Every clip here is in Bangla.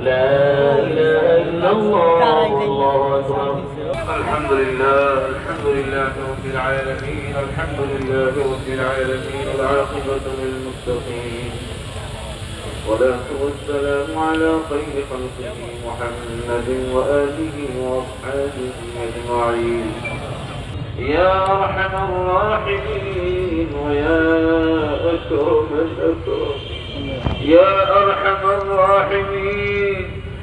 لا إله إلا الله والله أكبر. الحمد لله الحمد لله رب العالمين الحمد لله رب العالمين العاقبة للمتقين. والصلاة والسلام على خير خلقه محمد وآله وأصحابه أجمعين. يا أرحم الراحمين ويا أكرم الأكرمين. يا أرحم الراحمين.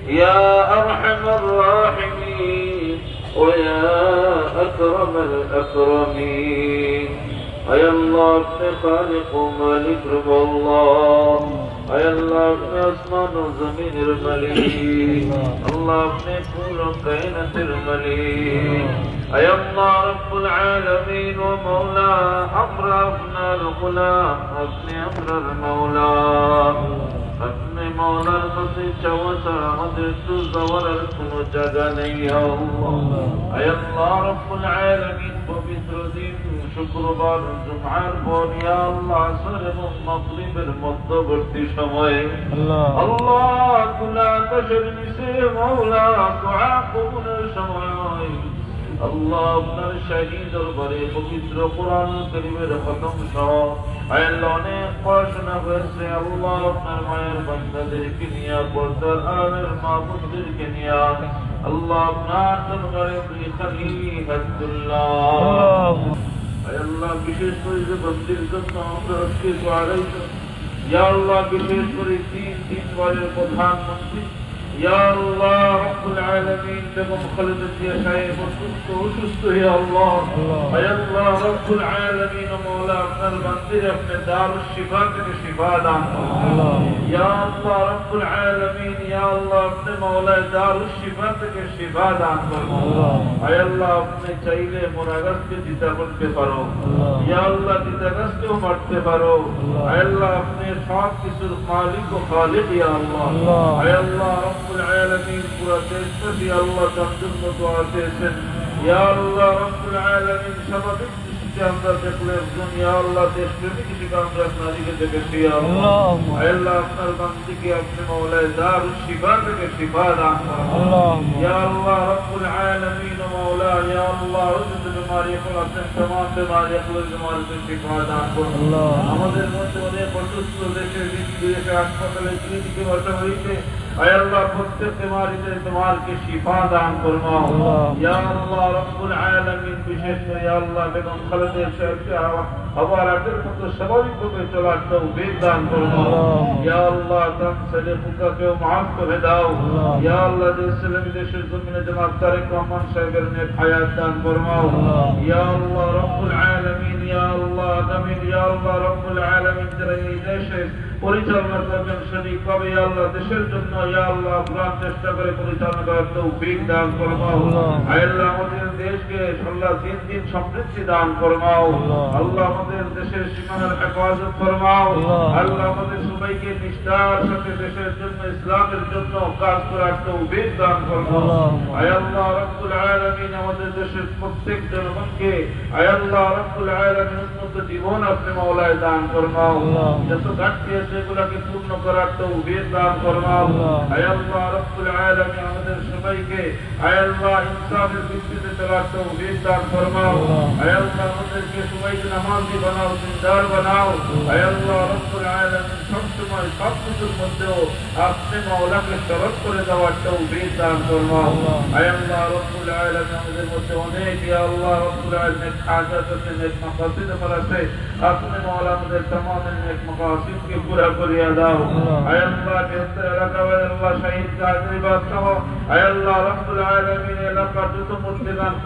يا أرحم الراحمين ويا أكرم الأكرمين. أي الله اپنے خالق و رب الله. أي الله اپنے آسمان و زمین الله علی كل كائنة پھول أي الله رب العالمين اے أمر اپنا الغلام اپنے أمر المولى. আপনি মৌলার কাছে চাওয়া ছাড়া আমাদের তো যাওয়ার কোনো জায়গা নেই আল্লাহ পবিত্র দিন শুক্রবার জুমআর পর আল্লাহ আসর এবং মাগরিবের মধ্যবর্তী সময়ে আল্লাহ কুলা আকাশের নিচে মৌলা দোয়া কবুলের সময় আল্লাহ আপনার শাহী দরবারে পবিত্র কোরআন করিমের খতম সহ اللہ یا اللہ بشیش پر ইয়া আল্লাহ রব্বুল আলামিন বেগম খালেদা জিয়া সাহেব অসুস্থ অসুস্থ ইয়া আল্লাহ ইয়া আল্লাহ রব্বুল আলামিন মওলা আপনার বান্দির আপনি দারুশ শিফা থেকে শিফা দান করুন ইয়া আল্লাহ রব্বুল আলামিন ইয়া আল্লাহ আপনি মওলা দারুশ শিফা থেকে শিফা দান করুন ইয়া আল্লাহ আপনি চাইলে মোরাগাসকে দিতে বলতে পারো ইয়া আল্লাহ দিদাগাসকেও মারতে পারো ইয়া আল্লাহ আপনি সব কিছুর মালিক ও খালিক ইয়া আল্লাহ ইয়া আল্লাহ রব্বুল আলামিন পুরো দেশবাসী আল্লাহ তার জন্য দোয়া চেয়েছেন ইয়া আল্লাহ রব্বুল আলামিন স্বাভাবিক দৃষ্টিতে আমরা দেখলে একজন ইয়া আল্লাহ দেশপ্রেমিক হিসেবে আমরা আপনাদিকে দেখেছি ইয়া আল্লাহ ইয়া আল্লাহ আপনার বান্দিকে আপনি মওলায় দারুশ শিফা থেকে শিফা দান করুন ইয়া আল্লাহ রব্বুল আলামিন মওলা ইয়া আল্লাহ যত বিমারি গুলো আছেন तमाम বিমারি গুলো বিমারি থেকে শিফা দান করুন আমাদের মধ্যে অনেক অসুস্থ দেশে বিদেশে হাসপাতালে ক্লিনিকে বসা হয়েছে আয় আল্লাহ প্রত্যেক বিমারিতে তোমারকে শিফা দান ফরমাও ইয়া আল্লাহ রব্বুল আলামিন বিশেষ করে ইয়া আল্লাহ বেগম খালেদা সাহেবকে আবার আগের মতো স্বাভাবিকভাবে চলার তৌফিক দান ফরমাও ইয়া আল্লাহ তার ছেলে ফুকাকেও মাফ করে দাও ইয়া আল্লাহ দেশ ছেলে বিদেশের জমিনে জনাব তারেক রহমান সাহেবের নেক হায়াত দান ফরমাও ইয়া আল্লাহ রব্বুল আলামিন ইয়া আল্লাহ আমিন ইয়া আল্লাহ রব্বুল আলামিন যারা এই দেশে পরিচালনা করবেন সঠিকভাবে ইয়া আল্লাহ দেশের জন্য ইয়া আল্লাহ প্রাণ চেষ্টা করে পরিচালনা করার তৌফিক দান ফরমাও আল্লাহ আমাদের আল্লাহ দিন দিন সমৃদ্ধি দান ফরমাও আল্লাহ। আমাদের দেশের সীমানার হেফাজত ফরমাও আল্লাহ। আমাদের সবাইকে নিষ্ঠার সাথে দেশের জন্য ইসলামের জন্য কাজ করার তৌফিক দান ফরমাও আয় আল্লাহ রব্বুল আলামিন আমাদের দেশের প্রত্যেক জনগণকে আয় আল্লাহ রব্বুল আলামিন উন্নত জীবন আপনি মাওলায় দান ফরমাও যত ঘাটতি আছে এগুলাকে পূর্ণ করার তৌফিক দান ফরমাও আয় আল্লাহ রব্বুল আলামিন আমাদের সবাইকে আয় আল্লাহ ইনসাফের ভিত্তিতে চলার তৌফিক দান ফরমাও আয় আল্লাহ আমাদেরকে সবাইকে নামাজি বানাও দিনদার বানাও আয় আল্লাহ রব্বুল আলামিন সবসময় সব কিছুর মধ্যেও আপনি মাওলাকে স্মরণ করে দেওয়ার তৌফিক দান ফরমাও আয় আল্লাহ রব্বুল আলামিন আমাদের মধ্যে অনেক ইয়া আল্লাহ রব্বুল আলামিন হাজাত আছে নেক মাকাসিদ আমার আছে আপনি মাওলা আমাদের तमाम নেক মাকাসিদকে পুরা করিয়া দাও আয় আল্লাহ বেহতর এলাকা ওয়া আল্লাহ শহীদ কাজী বাদশাহ আয় আল্লাহ রব্বুল আলামিন এলাকার যত মুর্তিগান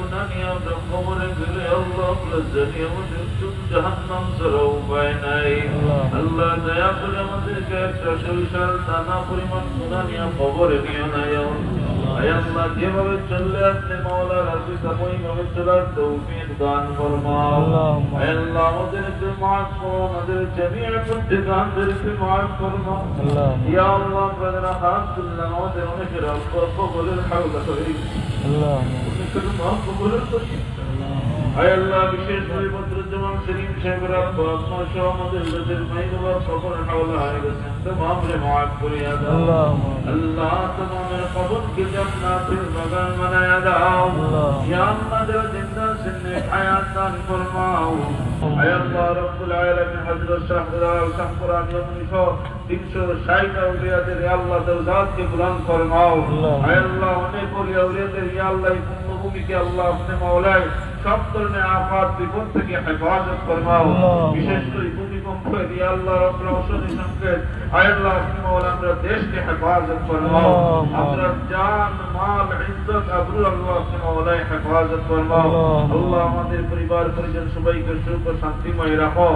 রব্বুল আলামিন আমরা কবরে গেলে আল্লাহ আমরা জানি আমাদের জাহান্নাম ছাড়া উপায় নাই। আল্লাহ। দয়া করে আমাদেরকে একটা সরিষার দানা পরিমাণ গুনাহ নিয়ে কবরে নিয়ে নাই আল্লাহ। যেভাবে চললে আপনি মাওলা রাজি ওইভাবে চলার তৌফিক দান ফরমাও। আল্লাহ আমাদেরকে মাফ করো আমাদের জমিয়ে প্রত্যেকান্তরকে মাফ ফরমাও। ইয়া আল্লাহ আমাদের হাত তুললাম আমাদের অনেকের অল্প বলে হাওলা করে অনেকের মাফ কবুল করি আয় আল্লাহ বিশেষ করে বদরুজ্জামান সেলিম সাহেবের করিয়া বাগান বানায়া দাও ইয়া আল্লাহ যারা জিন্দা সিন্নে হায়াত দান ফরমাও আয় আল্লাহ রব্বুল আলামিন হযরত ইয়ামনি সহ তিনশো ষাট আউলিয়াদের ইয়া আল্লাহ দরজাতকে বুলন্দ ফরমাও আয় আল্লাহ অনেক অলিয়া উলিয়াদের ইয়া আল্লাহ পুণ্যভূমিকে আল্লাহ আপনি মাওলায় সব ধরনের আফাত বিপদ থেকে হেফাজত ফরমাও বিশেষ করে ভূমিকম্প ইয়া আল্লাহ রব্বুল সংকেত আয় আল্লাহ আপনি মাওলা আমরা দেশকে হেফাজত ফরমাও। আমরা জান মাল ইজ্জত আবরু আল্লাহ মাওলায় হেফাজত ফরমাও। আল্লাহ আমাদের পরিবার পরিজন সবাইকে সুখ ও শান্তিময় রাখো।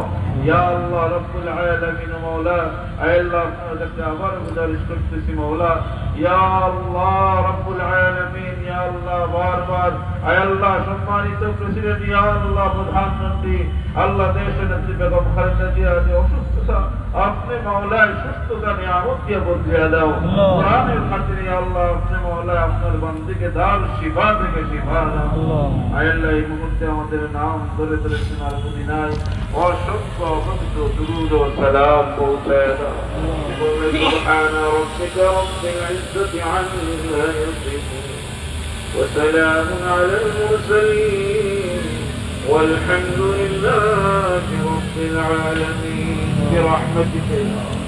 ইয়া আল্লাহ রব্বুল আলামিন মাওলা আল্লাহ আপনার কাছে আবার গুজারিশ করতেছি মাওলা। ইয়া আল্লাহ রব্বুল আলামিন ইয়া আল্লাহ বারবার আয় আল্লাহ সম্মানিত প্রেসিডেন্ট ইয়া আল্লাহ প্রধানমন্ত্রী আল্লাহ দেশের নেত্রী বেগম খালেদা জিয়া যে অসুস্থতা আপনি মাওলায় সুস্থতা নিয়ামত দিয়ে বদলিয়ে দাও কোরআনের খাতিরে ইয়া আল্লাহ আপনি মাওলায় আপনার বান্দিকে দাও শিফা থেকে শিফা দাও আয় আল্লাহ এই মুহূর্তে আমাদের নাম ধরে ধরে তোমার মদিনায় অসংখ্য অগণিত দুরুদ ও সালাম পৌঁছায় দাও سبحان ربك رب العزة عما يصفون وسلام على المرسلين والحمد لله رب العالمين برحمتك يا رب.